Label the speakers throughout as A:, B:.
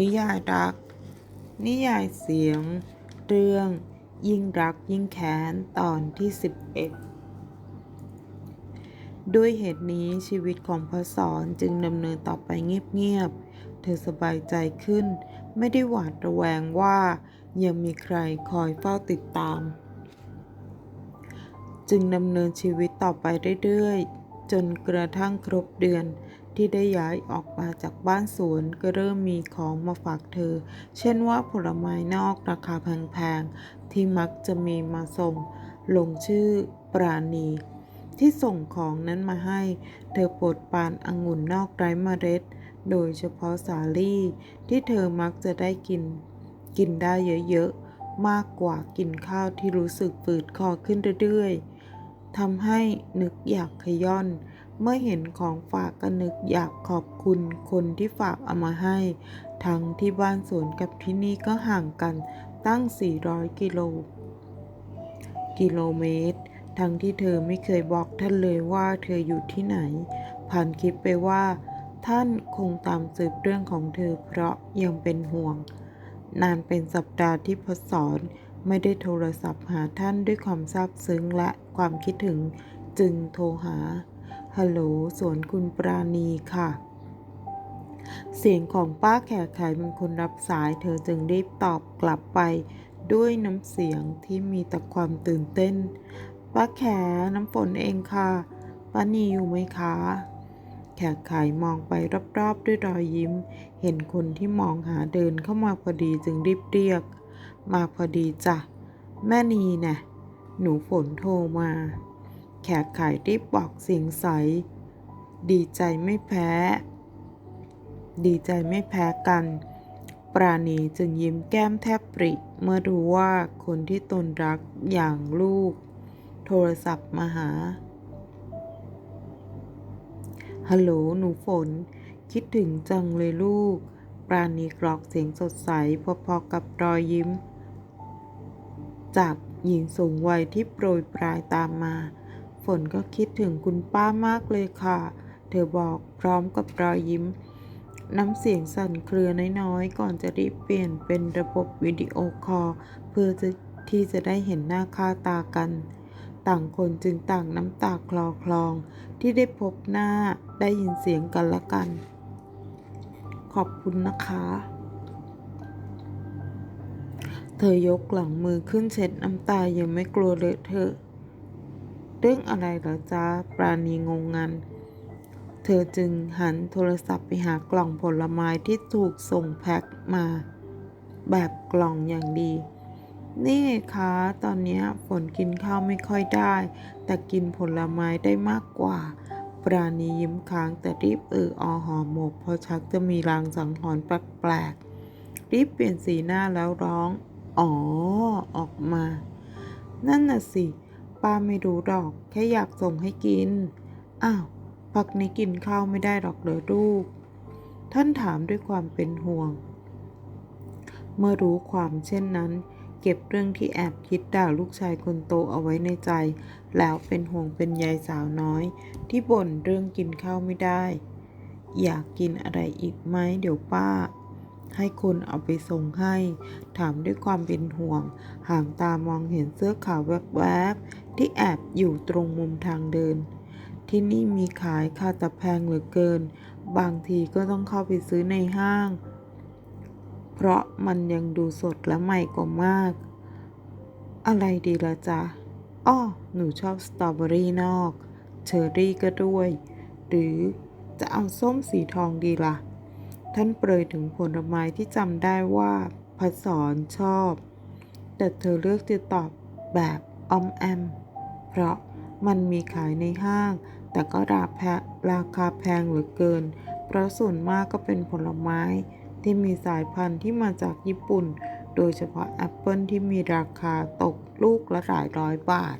A: นิยายรัก นิยายเสียง เรื่อง ยิ่งรักยิ่งแค้น ตอนที่ 11 ด้วยเหตุนี้ชีวิตของพระสอนจึงดำเนินต่อไปเงียบๆ เธอสบายใจขึ้น ไม่ได้หวาดระแวงว่า ยังมีใครคอยเฝ้าติดตาม จึงดำเนินชีวิตต่อไปเรื่อยๆ จนกระทั่งครบเดือน ที่ได้ย้ายออกมาจากบ้านสวนก็เริ่มมีของมาฝากเธอ เช่นว่าผลไม้นอกราคาแพงๆ ที่มักจะมีมาส่ง ลงชื่อปราณี ที่ส่งของนั้นมาให้ เธอโปรดปานองุ่นนอกไร้เมล็ด โดยเฉพาะสาลี่ ที่เธอมักจะได้กิน กินได้เยอะๆ มากกว่ากินข้าวที่รู้สึกฝืดคอขึ้นเรื่อยๆทำให้นึกอยากขย้อน เมื่อเห็นของฝากก็นึกอยากขอบคุณคนที่ฝากเอามาให้ ทั้งที่บ้านสวนกับที่นี่ก็ห่างกันตั้ง 400 กิโล กิโลเมตร ทั้งที่เธอไม่เคยบอกท่านเลยว่าเธออยู่ที่ไหน ผ่านคิดไปว่า ท่านคงตามสืบเรื่องของเธอเพราะยังเป็นห่วง นานเป็นสัปดาห์ที่พศรไม่ได้โทรศัพท์หาท่านด้วยความซาบซึ้งและความคิดถึงจึงโทรหา ฮัลโหลสวนคุณปราณีค่ะ เสียงของป้าแขกไขเป็นคนรับสาย เธอจึงรีบตอบกลับไปด้วยน้ำเสียงที่มีแต่ความตื่นเต้น ป้าแขน้ำฝนเองค่ะป้านีอยู่ไหมคะ แขกไขมองไปรอบๆด้วยรอยยิ้ม เห็นคนที่มองหาเดินเข้ามาพอดีจึงรีบเรียก มาพอดีจ้ะ แม่นีน่ะหนูฝนโทรมา แขกไขรีบบอกเสียงใส ดีใจไม่แพ้ ดีใจไม่แพ้กัน ปราณีจึงยิ้มแก้มแทบปริ เมื่อรู้ว่าคนที่ตนรักอย่างลูก โทรศัพท์มาหา ฮัลโหลหนูฝน คิดถึงจังเลยลูก ปราณีกรอกเสียงสดใสพอๆกับรอยยิ้ม จากหญิงสูงวัยที่โปรยปลายตามมา ฝนก็คิดถึงคุณป้ามากเลยค่ะ เธอบอกพร้อมกับรอยยิ้ม น้ำเสียงสั่นเครือน้อยๆ ก่อนจะรีบเปลี่ยนเป็นระบบวิดีโอคอลเพื่อที่จะได้เห็นหน้าค่าตากัน ต่างคนจึงต่างน้ำตาคลอคลอง ที่ได้พบหน้าได้ยินเสียงกันละกัน ขอบคุณนะคะเธอยกหลังมือขึ้นเช็ดน้ำตายังไม่กลัวเลอะเธอะ เรื่องอะไรเหรอจ๊ะปราณีงงงัน เธอจึงหันโทรศัพท์ไปหากล่องผลไม้ที่ถูกส่งแพ็คมา แบบกล่องอย่างดี นี่คะตอนนี้ฝนกินข้าวไม่ค่อยได้ แต่กินผลไม้ได้มากกว่า ปราณียิ้มค้างแต่รีบเอออหอหมกเพราะชักจะมีรางสังหรณ์แปลกๆรีบเปลี่ยนสีหน้าแล้วร้อง อ๋อ ออกมา นั่นน่ะสิ ป้าไม่รู้หรอก แค่อยากส่งให้กิน อ้าวพักนี้กินข้าวไม่ได้หรอกเหรอลูก ท่านถามด้วยความเป็นห่วง เมื่อรู้ความเช่นนั้น เก็บเรื่องที่แอบคิดด่าลูกชายคนโตเอาไว้ในใจ แล้วเป็นห่วงเป็นใยสาวน้อย ที่บ่นเรื่องกินข้าวไม่ได้ อยากกินอะไรอีกไหมเดี๋ยวป้า ให้คนเอาไปส่งให้ ถามด้วยความเป็นห่วง ห่างตามองเห็นเสื้อขาวแวบๆ ที่แอบอยู่ตรงมุมทางเดิน ที่นี่มีขายค่าแต่แพงเหลือเกิน บางทีก็ต้องเข้าไปซื้อในห้าง เพราะมันยังดูสดและใหม่กว่ามาก อะไรดีละจ๊ะอ้อหนูชอบสตรอเบอรี่นอก เชอร์รี่ก็ด้วย หรือจะเอาส้มสีทองดีละ่ะ ท่านเปรยถึงผลไม้ที่จำได้ว่าพัสอนชอบ แต่เธอเลือกจะตอบแบบออมแอม เพราะมันมีขายในห้าง แต่ก็ราแพราคาแพงเหลือเกิน เพราะส่วนมากก็เป็นผลไม้ที่มีสายพันธุ์ที่มาจากญี่ปุ่น โดยเฉพาะแอปเปิลที่มีราคาตกลูกละหลายร้อยบาท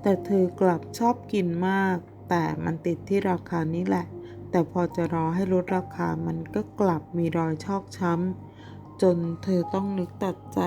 A: แต่เธอกลับชอบกินมาก แต่มันติดที่ราคานี้แหละ แต่พอจะรอให้ลดราคามันก็กลับมีรอยชอกช้ำ จนเธอต้องนึกตัดใจ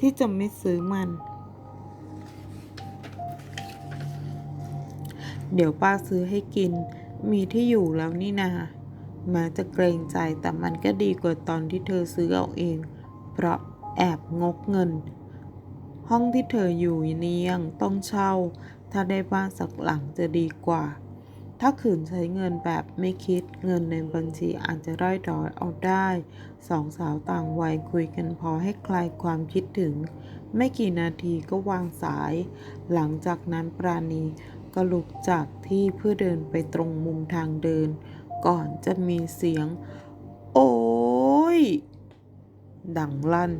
A: ที่จะไม่ซื้อมัน เดี๋ยวป้าซื้อให้กิน มีที่อยู่แล้วนี่นาแม้จะเกรงใจแต่มันก็ดีกว่าตอนที่เธอซื้อเอาเอง เพราะแอบงกเงิน ห้องที่เธออยู่นี้ยังต้องเช่า ถ้าได้บ้านสักหลังจะดีกว่า ถ้าขืนใช้เงินแบบไม่คิดเงินในบัญชีอาจจะร่อยดอยเอาได้สองสาวต่างวัยคุยกันพอให้คลายความคิดถึง ไม่กี่นาทีก็วางสาย หลังจากนั้นปราณีก็ลุกจากที่เพื่อเดินไปตรงมุมทางเดิน ก่อนจะมีเสียง โอ้ย ดังลั่น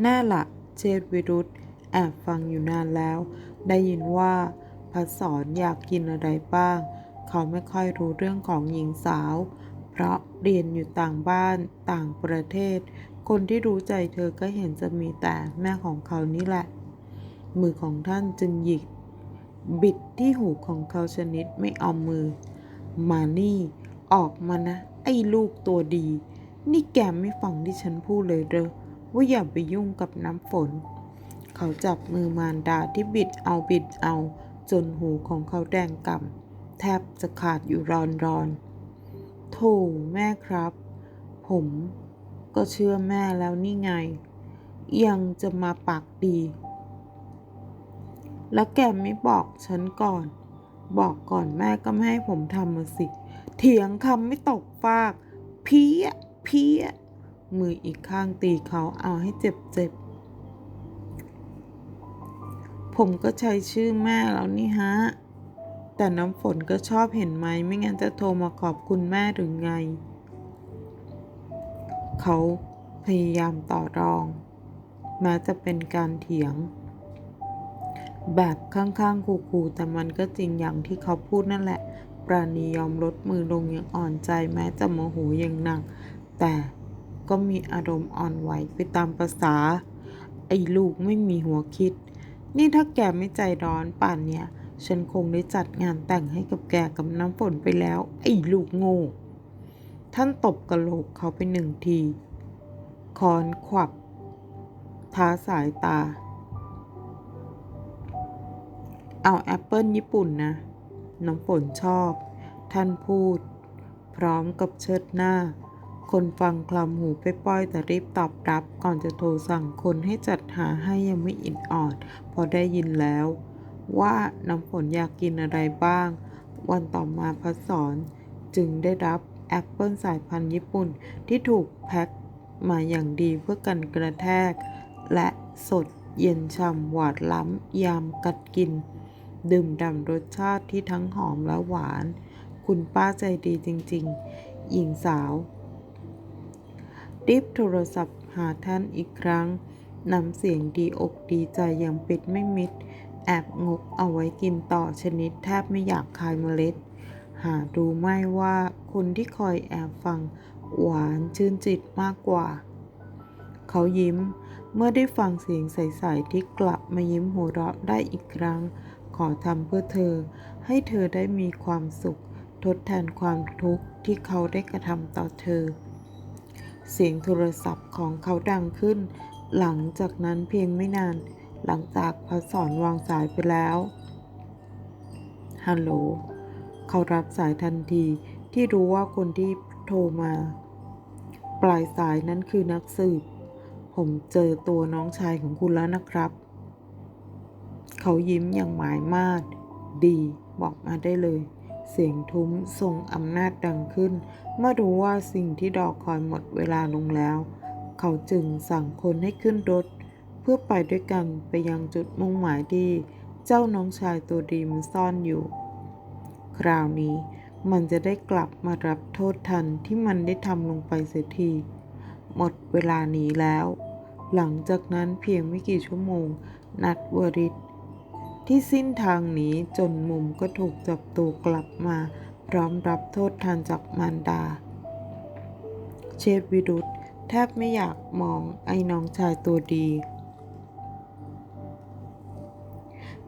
A: แน่ละเชษวิรุธแอบฟังอยู่นานแล้ว ได้ยินว่า พัดสอนอยากกินอะไรบ้าง เขาไม่ค่อยรู้เรื่องของหญิงสาว เพราะเรียนอยู่ต่างบ้านต่างประเทศ คนที่รู้ใจเธอก็เห็นจะมีแต่แม่ของเขานี่แหละ มือของท่านจึงหยิก บิดที่หูของเขาชนิดไม่เอามือ มานี่ ออกมานะ ไอ้ลูกตัวดี นี่แกไม่ฟังที่ฉันพูดเลยเด้อว่าอย่าไปยุ่งกับน้ำฝน เขาจับมือมารดาที่บิดเอาบิดเอา จนหูของเขาแดงก่ำแทบจะขาดอยู่รอนรอนๆโธ่แม่ครับ ผมก็เชื่อแม่แล้วนี่ไง ยังจะมาปากดี แล้วแกไม่บอกฉันก่อน บอกก่อนแม่ก็ไม่ให้ผมทำมาสิ เถียงคำไม่ตกฟาก เพี้ย เพี้ย มืออีกข้างตีเขาเอาให้เจ็บเจ็บ ผมก็ใช้ชื่อแม่แล้วนี่ฮะ แต่น้ำฝนก็ชอบเห็นไหม ไม่งั้นจะโทรมาขอบคุณแม่หรือไง เขาพยายามต่อรอง แม้จะเป็นการเถียง แบบข้างๆคูๆแต่มันก็จริงอย่างที่เขาพูดนั่นแหละ ปราณียอมลดมือลงอย่างอ่อนใจแม้จะโมโหอย่างหนัก แต่ก็มีอารมณ์อ่อนไหวไปตามประษาไอ้ลูกไม่มีหัวคิด นี่ถ้าแกไม่ใจร้อนป่านเนี่ยฉันคงได้จัดงานแต่งให้กับแกกับน้ำฝนไปแล้ว ไอ้ลูกโง่ ท่านตบกระโหลกเขาไปหนึ่งที คอนขวับ ท้าสายตา เอาแอปเปิลญี่ปุ่นนะ น้ำฝนชอบ ท่านพูด พร้อมกับเชิดหน้า คนฟังคลำหูไปป้อยแต่รีบตอบรับ ก่อนจะโทรสั่งคนให้จัดหาให้ยังไม่อินออด พอได้ยินแล้ว ว่าน้ำฝนอยากกินอะไรบ้าง วันต่อมาพัสอนจึงได้รับแอปเปิลสายพันธุ์ญี่ปุ่นที่ถูกแพ็คมาอย่างดีเพื่อกันกระแทก และสดเย็นฉ่ำหวาดล้ำยามกัดกิน ดื่มด่ำรสชาติที่ทั้งหอมและหวาน คุณป้าใจดีจริง ๆ หญิงสาว รีบโทรศัพท์หาท่านอีกครั้งนำเสียงดีอกดีใจอย่างปิดไม่มิด แอบงกเอาไว้กินต่อชนิดแทบไม่อยากคายเมล็ด หาดูไม่ว่าคนที่คอยแอบฟังหวานชื่นจิตมากกว่า เขายิ้มเมื่อได้ฟังเสียงใสๆที่กลับมายิ้มหัวเราะได้อีกครั้ง ขอทำเพื่อเธอ ให้เธอได้มีความสุข ทดแทนความทุกข์ที่เขาได้กระทำต่อเธอ เสียงโทรศัพท์ของเขาดังขึ้น หลังจากนั้นเพียงไม่นาน หลังจากพระสอนวางสายไปแล้ว ฮัลโหล เขารับสายทันทีที่รู้ว่าคนที่โทรมา ปลายสายนั้นคือนักสืบ ผมเจอตัวน้องชายของคุณแล้วนะครับ เขายิ้มอย่างหมายมาด ดี บอกมาได้เลย เสียงทุ้มทรงอำนาจดังขึ้น เมื่อรู้ว่าสิ่งที่ดอกคอยหมดเวลาลงแล้ว เขาจึงสั่งคนให้ขึ้นรถ เพื่อไปด้วยกันไปยังจุดมุ่งหมายที่เจ้าน้องชายตัวดีมันซ่อนอยู่ คราวนี้มันจะได้กลับมารับโทษทันที่มันได้ทำลงไปเสียที หมดเวลานี้แล้ว หลังจากนั้นเพียงไม่กี่ชั่วโมง นัดวริศ ที่สิ้นทางหนีจนมุมก็ถูกจับตัวกลับมา พร้อมรับโทษทันจากมารดา เชษฐวิรุธแทบไม่อยากมองไอ้น้องชายตัวดี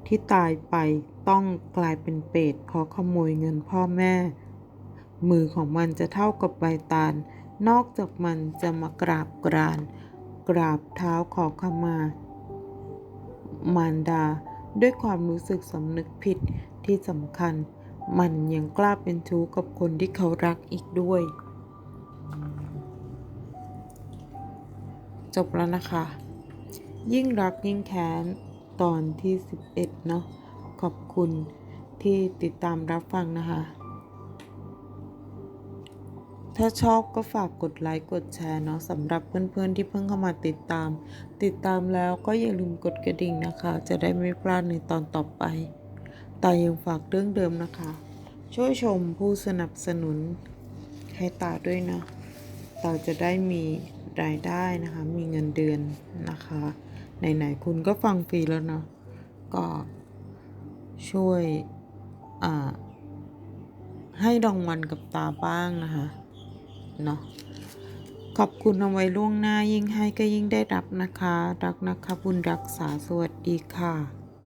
A: ที่ตายไปต้องกลายเป็นเปรตเพราะขโมยเงินพ่อแม่ มือของมันจะเท่ากับใบตาล นอกจากมันจะมากราบกราน กราบเท้าขอขมา มารดา ด้วยความรู้สึกสำนึกผิดที่สำคัญ มันยังกล้าเป็นชู้กับคนที่เขารักอีกด้วย จบแล้วนะคะ ยิ่งรักยิ่งแค้นตอนที่ 11 เนาะขอบคุณที่ติดตามรับฟังนะคะ ถ้าชอบก็ฝากกดไลค์กดแชร์เนาะสำหรับเพื่อนๆที่เพิ่งเข้ามาติดตาม ติดตามแล้วก็อย่าลืมกดกระดิ่งนะคะ จะได้ไม่พลาดในตอนต่อไป แตายังฝากเรื่องเดิมนะคะ ช่วยชมผู้สนับสนุนให้ตาด้วยนะตาจะได้มีรายได้นะคะ มีเงินเดือนนะคะไหนๆคุณก็ฟังฟรีแล้วเนาะก็ช่วยให้รางวัลกับตาบ้างนะคะ เนาะขอบคุณเอาไว้ล่วงหน้ายิ่งให้ก็ยิ่งได้รับนะคะ รักนะคะบุญรักษาสวัสดีค่ะ